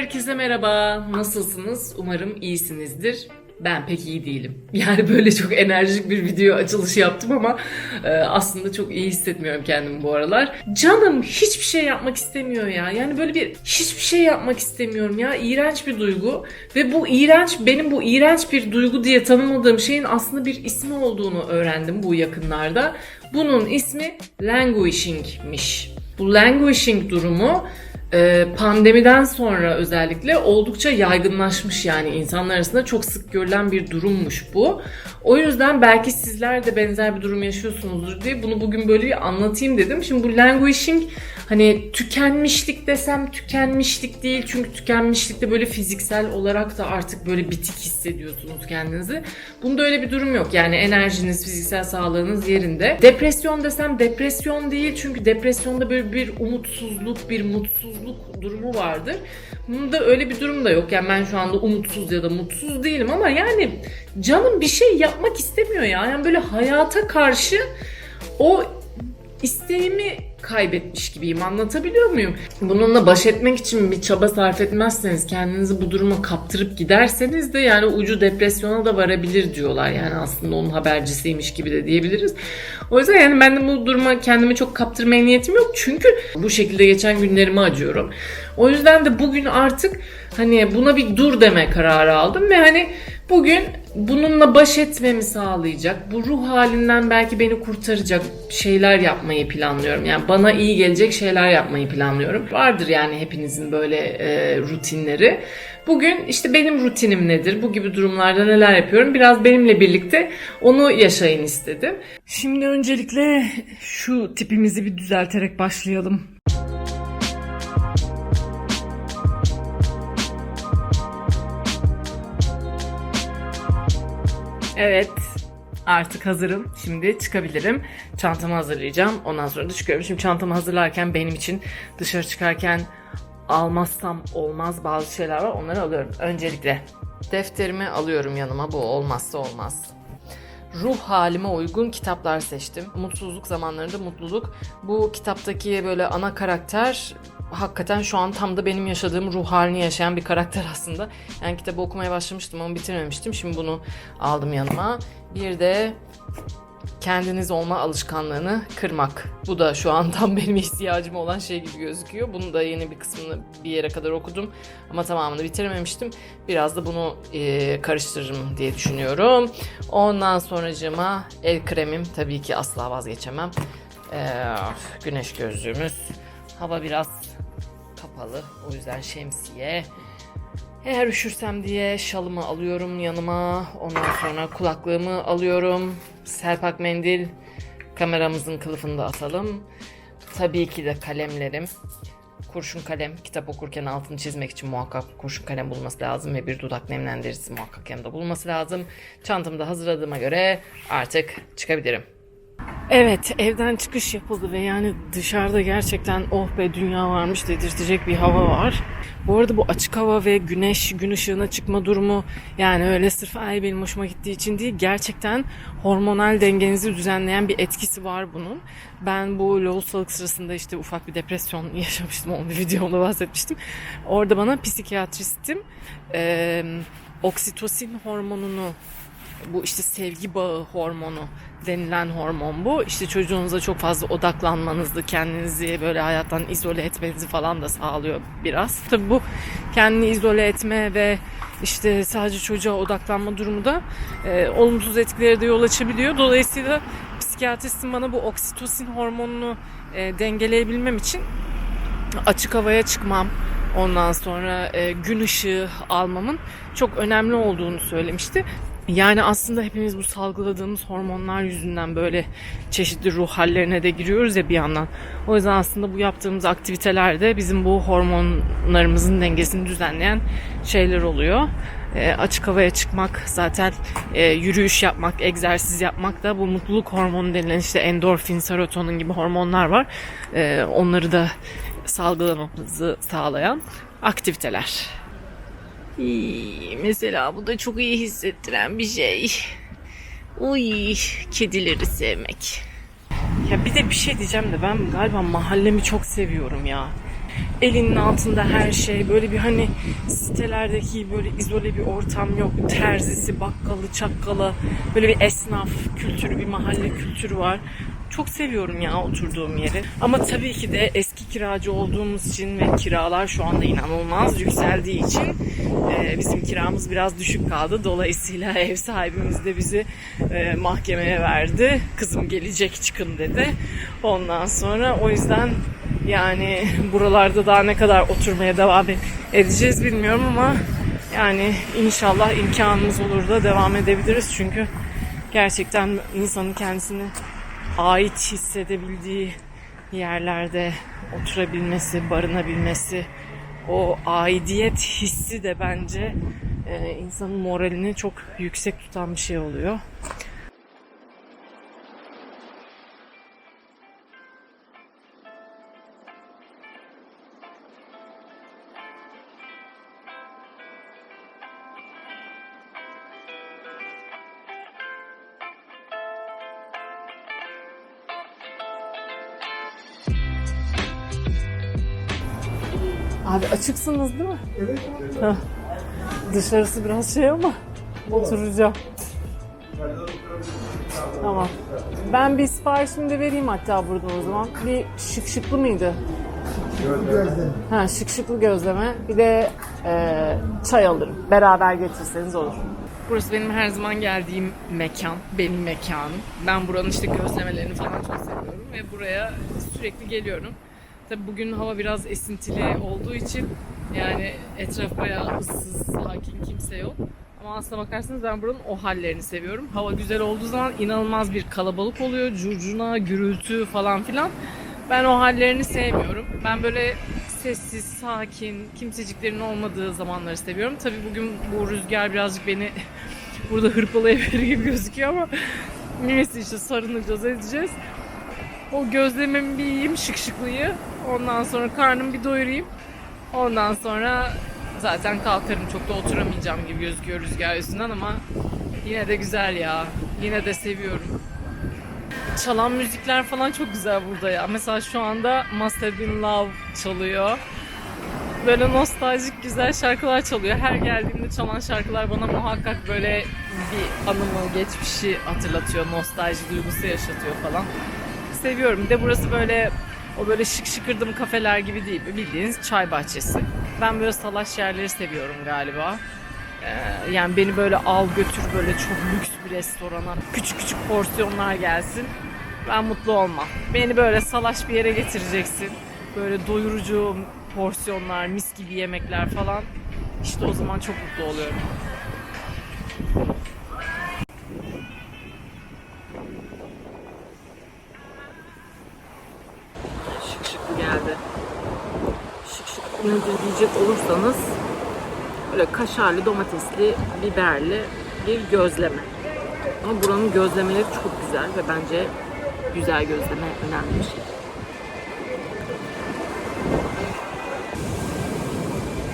Herkese merhaba. Nasılsınız? Umarım iyisinizdir. Ben pek iyi değilim. Yani böyle çok enerjik bir video açılışı yaptım ama e, aslında çok iyi hissetmiyorum kendimi bu aralar. Canım hiçbir şey yapmak istemiyor ya. Yani böyle bir hiçbir şey yapmak istemiyorum ya. İğrenç bir duygu. Ve bu iğrenç, benim bu iğrenç bir duygu diye tanımladığım şeyin aslında bir ismi olduğunu öğrendim bu yakınlarda. Bunun ismi languishing'miş. Bu languishing durumu pandemiden sonra özellikle oldukça yaygınlaşmış yani insanlar arasında çok sık görülen bir durummuş bu. O yüzden belki sizler de benzer bir durum yaşıyorsunuzdur diye bunu bugün böyle bir anlatayım dedim. Şimdi bu languishing hani tükenmişlik desem tükenmişlik değil çünkü tükenmişlikte böyle fiziksel olarak da artık böyle bitik hissediyorsunuz kendinizi. Bunda öyle bir durum yok yani enerjiniz, fiziksel sağlığınız yerinde. Depresyon desem depresyon değil çünkü depresyonda böyle bir umutsuzluk, bir mutsuzluk durumu vardır. Bunda öyle bir durum da yok. Yani ben şu anda umutsuz ya da mutsuz değilim ama yani canım bir şey yapmak istemiyor ya. Yani böyle hayata karşı o isteğimi kaybetmiş gibiyim. Anlatabiliyor muyum? Bununla baş etmek için bir çaba sarf etmezseniz, kendinizi bu duruma kaptırıp giderseniz de yani ucu depresyona da varabilir diyorlar. Yani aslında onun habercisiymiş gibi de diyebiliriz. O yüzden yani ben de bu duruma kendimi çok kaptırmaya niyetim yok. Çünkü bu şekilde geçen günlerimi acıyorum. O yüzden de bugün artık hani buna bir dur deme kararı aldım ve hani bugün bununla baş etmemi sağlayacak, bu ruh halinden belki beni kurtaracak şeyler yapmayı planlıyorum. Yani bana iyi gelecek şeyler yapmayı planlıyorum. Vardır yani hepinizin böyle e, rutinleri. Bugün işte benim rutinim nedir? Bu gibi durumlarda neler yapıyorum? Biraz benimle birlikte onu yaşayın istedim. Şimdi öncelikle şu tipimizi bir düzelterek başlayalım. Evet. Artık hazırım. Şimdi çıkabilirim. Çantamı hazırlayacağım. Ondan sonra da çıkıyorum. Şimdi çantamı hazırlarken benim için dışarı çıkarken almazsam olmaz bazı şeyler var. Onları alıyorum. Öncelikle defterimi alıyorum yanıma. Bu olmazsa olmaz. Ruh halime uygun kitaplar seçtim. Mutsuzluk zamanlarında mutluluk. Bu kitaptaki böyle ana karakter hakikaten şu an tam da benim yaşadığım ruh halini yaşayan bir karakter aslında. Yani kitabı okumaya başlamıştım ama bitirmemiştim. Şimdi bunu aldım yanıma. Bir de kendiniz olma alışkanlığını kırmak. Bu da şu an tam benim ihtiyacım olan şey gibi gözüküyor. Bunu da yeni bir kısmını bir yere kadar okudum ama tamamını bitirememiştim. Biraz da bunu e, karıştırırım diye düşünüyorum. Ondan sonracığıma el kremim tabii ki asla vazgeçemem. E, güneş gözlüğümüz. Hava biraz kapalı. O yüzden şemsiye. Eğer üşürsem diye şalımı alıyorum yanıma. Ondan sonra kulaklığımı alıyorum. Serpak mendil. Kameramızın kılıfını da atalım. Tabii ki de kalemlerim. Kurşun kalem. Kitap okurken altını çizmek için muhakkak kurşun kalem bulması lazım ve bir dudak nemlendiricisi muhakkak yanında bulması lazım. Çantamı da hazırladığıma göre artık çıkabilirim. Evet evden çıkış yapıldı ve yani dışarıda gerçekten oh be dünya varmış dedirtecek bir hava var. Bu arada bu açık hava ve güneş gün ışığına çıkma durumu yani öyle sırf ay benim hoşuma gittiği için değil gerçekten hormonal dengenizi düzenleyen bir etkisi var bunun. Ben bu lohusalık sırasında işte ufak bir depresyon yaşamıştım onu bir videomda bahsetmiştim. Orada bana psikiyatristim e, oksitosin hormonunu bu işte sevgi bağı hormonu denilen hormon bu. İşte çocuğunuza çok fazla odaklanmanızı, kendinizi böyle hayattan izole etmenizi falan da sağlıyor biraz. Tabii bu kendini izole etme ve işte sadece çocuğa odaklanma durumu da e, olumsuz etkilere de yol açabiliyor. Dolayısıyla psikiyatristin bana bu oksitosin hormonunu e, dengeleyebilmem için açık havaya çıkmam, ondan sonra e, gün ışığı almamın çok önemli olduğunu söylemişti. Yani aslında hepimiz bu salgıladığımız hormonlar yüzünden böyle çeşitli ruh hallerine de giriyoruz ya bir yandan. O yüzden aslında bu yaptığımız aktiviteler de bizim bu hormonlarımızın dengesini düzenleyen şeyler oluyor. E, açık havaya çıkmak, zaten e, yürüyüş yapmak, egzersiz yapmak da bu mutluluk hormonu denilen işte endorfin, serotonin gibi hormonlar var. E, onları da salgılamamızı sağlayan aktiviteler. Mesela bu da çok iyi hissettiren bir şey. Uy, kedileri sevmek. Ya bir de bir şey diyeceğim de ben galiba mahallemi çok seviyorum ya. elinin altında her şey. Böyle bir hani sitelerdeki böyle izole bir ortam yok. Terzisi, bakkalı, çakkalı. Böyle bir esnaf kültürü, bir mahalle kültürü var. Çok seviyorum ya oturduğum yeri. Ama tabii ki de eski kiracı olduğumuz için ve kiralar şu anda inanılmaz yükseldiği için e, bizim kiramız biraz düşük kaldı. Dolayısıyla ev sahibimiz de bizi e, mahkemeye verdi. Kızım gelecek çıkın dedi. Ondan sonra o yüzden yani buralarda daha ne kadar oturmaya devam edeceğiz bilmiyorum ama yani inşallah imkanımız olur da devam edebiliriz. Çünkü gerçekten insanın kendisini ait hissedebildiği yerlerde oturabilmesi, barınabilmesi, o aidiyet hissi de bence e, insanın moralini çok yüksek tutan bir şey oluyor. Abi açıksınız değil mi? Evet. Dışarısı biraz şey ama oturacağım. Tamam. Ben bir siparişimi de vereyim hatta burada o zaman. Bir şık şıklı mıydı? Ha şık şıklı gözleme. Bir de e, çay alırım. Beraber getirseniz olur. Burası benim her zaman geldiğim mekan. Benim mekanım. Ben buranın işte gözlemelerini falan çok seviyorum. Ve buraya sürekli geliyorum. Tabi bugün hava biraz esintili olduğu için yani etraf bayağı ıssız, sakin, kimse yok. Ama aslına bakarsanız ben buranın o hallerini seviyorum. Hava güzel olduğu zaman inanılmaz bir kalabalık oluyor. Curcuna, gürültü falan filan. Ben o hallerini sevmiyorum. Ben böyle sessiz, sakin, kimseciklerin olmadığı zamanları seviyorum. Tabii bugün bu rüzgar birazcık beni burada hırpalayabilir gibi gözüküyor ama neyse işte sarınacağız edeceğiz. O gözlememi bir yiyeyim şık şıklıyı. Ondan sonra karnımı bir doyurayım. Ondan sonra zaten kalkarım. Çok da oturamayacağım gibi gözüküyor rüzgar yüzünden ama yine de güzel ya. Yine de seviyorum. Çalan müzikler falan çok güzel burada ya. Mesela şu anda Must Have Been Love çalıyor. Böyle nostaljik güzel şarkılar çalıyor. Her geldiğimde çalan şarkılar bana muhakkak böyle bir anımı, geçmişi hatırlatıyor. Nostalji duygusu yaşatıyor falan seviyorum. Bir de burası böyle o böyle şık şıkırdım kafeler gibi değil. Bildiğiniz çay bahçesi. Ben böyle salaş yerleri seviyorum galiba. Ee, yani beni böyle al götür böyle çok lüks bir restorana küçük küçük porsiyonlar gelsin. Ben mutlu olmam. Beni böyle salaş bir yere getireceksin. Böyle doyurucu porsiyonlar, mis gibi yemekler falan. İşte o zaman çok mutlu oluyorum. Nedir diyecek olursanız böyle kaşarlı, domatesli, biberli bir gözleme. Ama buranın gözlemeleri çok güzel ve bence güzel gözleme önemli bir şey.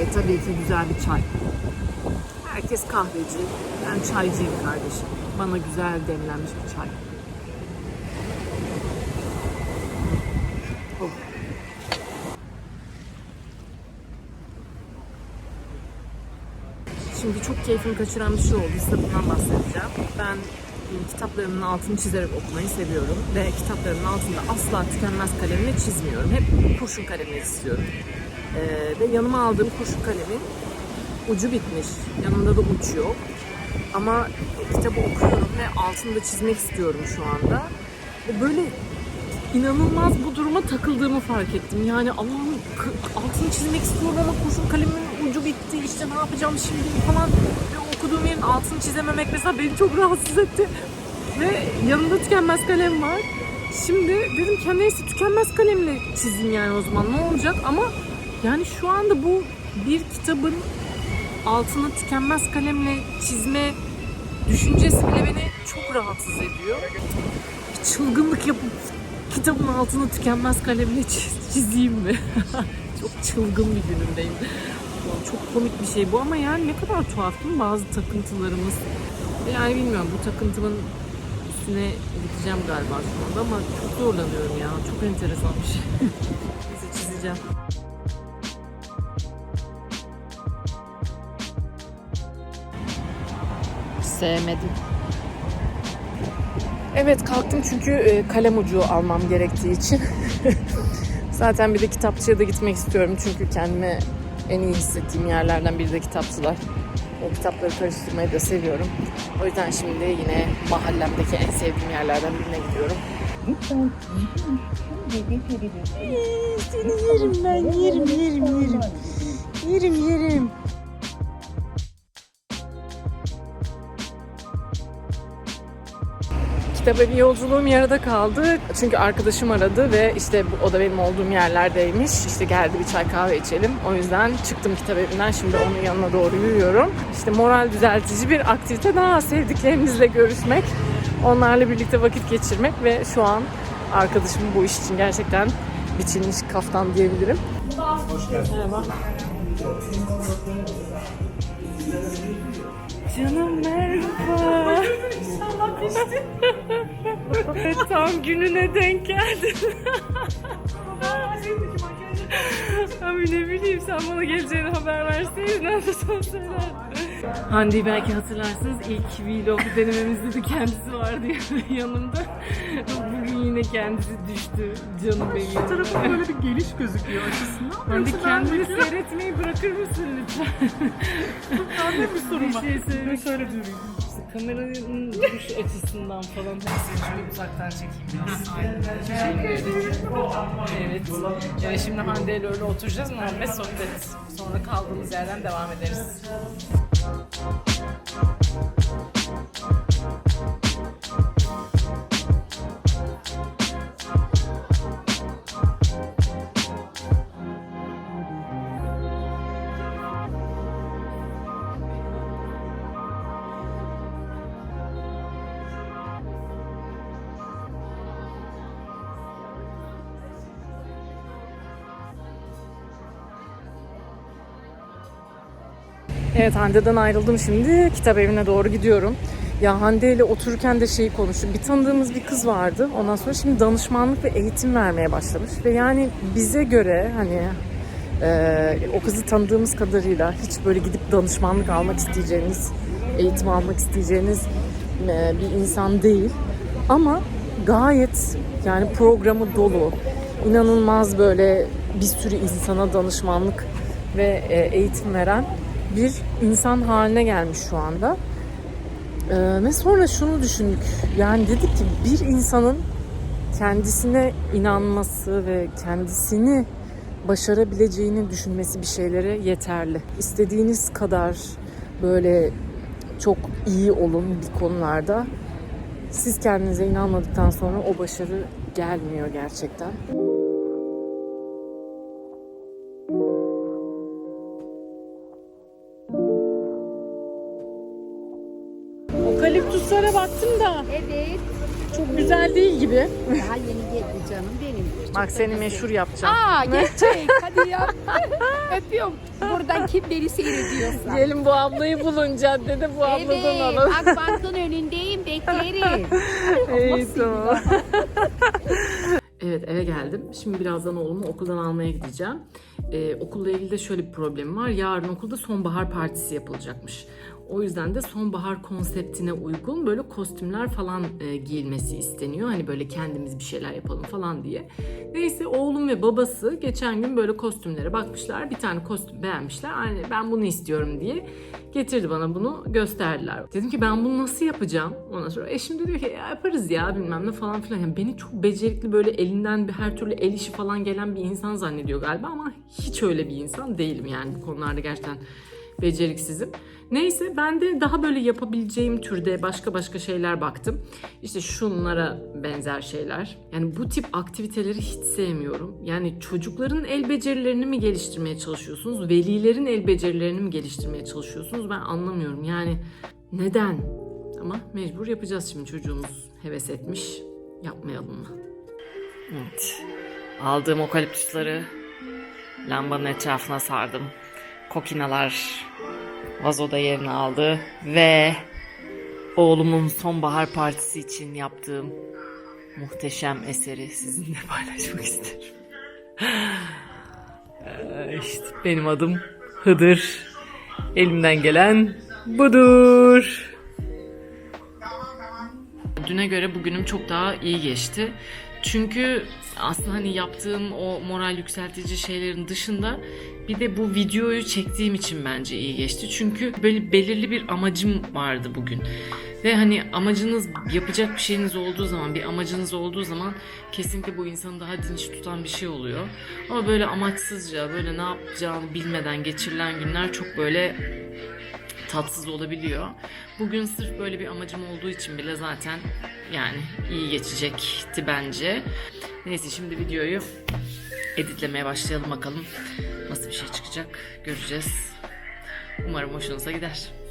E tabii ki güzel bir çay. Herkes kahveci. Ben çaycıyım kardeşim. Bana güzel demlenmiş bir çay. Şimdi çok keyfimi kaçıran bir şey oldu. Size bundan bahsedeceğim. Ben kitaplarımın altını çizerek okumayı seviyorum. Ve kitaplarımın altında asla tükenmez kalemle çizmiyorum. Hep kurşun kalemle istiyorum. Ee, ve yanıma aldığım kurşun kalemin ucu bitmiş. Yanında da uç yok. Ama kitabı okuyorum ve altını da çizmek istiyorum şu anda. Ve böyle inanılmaz bu duruma takıldığımı fark ettim. Yani Allah'ım altını çizmek istiyorum ama kurşun kalemin ucu bitti. İşte ne yapacağım şimdi falan. Ve okuduğum yerin altını çizememek mesela beni çok rahatsız etti. Ve yanında tükenmez kalem var. Şimdi dedim ki "Ya neyse tükenmez kalemle çizeyim yani o zaman ne olacak ama yani şu anda bu bir kitabın altına tükenmez kalemle çizme düşüncesi bile beni çok rahatsız ediyor. Bir çılgınlık yapıp kitabın altına tükenmez kalemle çiz- çizeyim mi? çok çılgın bir günümdeyim. Çok komik bir şey bu ama yani ne kadar tuhaf değil mi bazı takıntılarımız. Yani bilmiyorum bu takıntımın üstüne gideceğim galiba şu anda ama çok zorlanıyorum ya. Çok enteresan bir şey. Neyse çizeceğim. Sevmedim. Evet kalktım çünkü e, kalem ucu almam gerektiği için. Zaten bir de kitapçıya da gitmek istiyorum çünkü kendime en iyi hissettiğim yerlerden biri de kitapçılar. O kitapları karıştırmayı da seviyorum. O yüzden şimdi yine mahallemdeki en sevdiğim yerlerden birine gidiyorum. Seni yerim ben yerim yerim yerim. Yerim yerim. Kitap evi yolculuğum yarıda kaldı. Çünkü arkadaşım aradı ve işte o da benim olduğum yerlerdeymiş. İşte geldi bir çay kahve içelim. O yüzden çıktım kitap evinden. Şimdi onun yanına doğru yürüyorum. İşte moral düzeltici bir aktivite daha sevdiklerimizle görüşmek. Onlarla birlikte vakit geçirmek ve şu an arkadaşım bu iş için gerçekten biçilmiş kaftan diyebilirim. Merhaba. Canım merhaba. Evet, Tam gününe denk geldin. Abi ne bileyim sen bana geleceğini haber verseydin anlasam söylerdin. Hande'yi belki hatırlarsınız ilk vlog denememizde de kendisi vardı yanımda. Yine kendisi düştü canım benim. Şu tarafı böyle bir geliş gözüküyor açısından. Ben kendini bakıyorum, seyretmeyi bırakır mısın lütfen? ben de bir sorun Bir var. şey söyle. Ben şöyle durayım. Kameranın duruş açısından falan. Neyse şöyle uzaktan çekeyim biraz. Evet. Yani şimdi Hande ile öyle oturacağız muhabbet sohbet. Sonra kaldığımız yerden devam ederiz. Evet Hande'den ayrıldım şimdi. Kitap evine doğru gidiyorum. Ya Hande ile otururken de şeyi konuştuk. Bir tanıdığımız bir kız vardı. Ondan sonra şimdi danışmanlık ve eğitim vermeye başlamış. Ve yani bize göre hani e, o kızı tanıdığımız kadarıyla hiç böyle gidip danışmanlık almak isteyeceğiniz, eğitim almak isteyeceğiniz e, bir insan değil. Ama gayet yani programı dolu. İnanılmaz böyle bir sürü insana danışmanlık ve e, eğitim veren bir insan haline gelmiş şu anda. Ee, ve sonra şunu düşündük. Yani dedik ki bir insanın kendisine inanması ve kendisini başarabileceğini düşünmesi bir şeylere yeterli. İstediğiniz kadar böyle çok iyi olun bir konularda. Siz kendinize inanmadıktan sonra o başarı gelmiyor gerçekten. Evet. çok güzel değil gibi. Daha yeni geldi canım benim. Bak seni meşhur yapacağım. Aa gerçek. Hadi ya. Öpüyorum. Buradan kim beni seyrediyorsa. Gelin bu ablayı bulun caddede bu abladan Evet. alın. Akbank'ın önündeyim. Beklerim. İyi tamam. evet eve geldim. Şimdi birazdan oğlumu okuldan almaya gideceğim. Ee, okulla ilgili de şöyle bir problem var. Yarın okulda sonbahar partisi yapılacakmış. O yüzden de sonbahar konseptine uygun böyle kostümler falan e, giyilmesi isteniyor. Hani böyle kendimiz bir şeyler yapalım falan diye. Neyse oğlum ve babası geçen gün böyle kostümlere bakmışlar. Bir tane kostüm beğenmişler. Hani ben bunu istiyorum diye getirdi bana bunu gösterdiler. Dedim ki ben bunu nasıl yapacağım? Ondan sonra eşim de diyor ki ya yaparız ya bilmem ne falan filan. Yani beni çok becerikli böyle elinden bir her türlü el işi falan gelen bir insan zannediyor galiba ama hiç öyle bir insan değilim yani bu konularda gerçekten beceriksizim. Neyse ben de daha böyle yapabileceğim türde başka başka şeyler baktım. İşte şunlara benzer şeyler. Yani bu tip aktiviteleri hiç sevmiyorum. Yani çocukların el becerilerini mi geliştirmeye çalışıyorsunuz? Velilerin el becerilerini mi geliştirmeye çalışıyorsunuz? Ben anlamıyorum. Yani neden? Ama mecbur yapacağız şimdi çocuğumuz heves etmiş. Yapmayalım mı? Evet. Aldığım okaliptüsleri lambanın etrafına sardım. Kokinalar vazoda yerini aldı ve oğlumun sonbahar partisi için yaptığım muhteşem eseri sizinle paylaşmak isterim. Ee, İşte benim adım Hıdır. Elimden gelen budur. Düne göre bugünüm çok daha iyi geçti. Çünkü aslında hani yaptığım o moral yükseltici şeylerin dışında bir de bu videoyu çektiğim için bence iyi geçti. Çünkü böyle belirli bir amacım vardı bugün. Ve hani amacınız yapacak bir şeyiniz olduğu zaman, bir amacınız olduğu zaman kesinlikle bu insanı daha dinç tutan bir şey oluyor. Ama böyle amaçsızca, böyle ne yapacağını bilmeden geçirilen günler çok böyle tatsız olabiliyor. Bugün sırf böyle bir amacım olduğu için bile zaten yani iyi geçecekti bence. Neyse şimdi videoyu editlemeye başlayalım bakalım. Nasıl bir şey çıkacak göreceğiz. Umarım hoşunuza gider.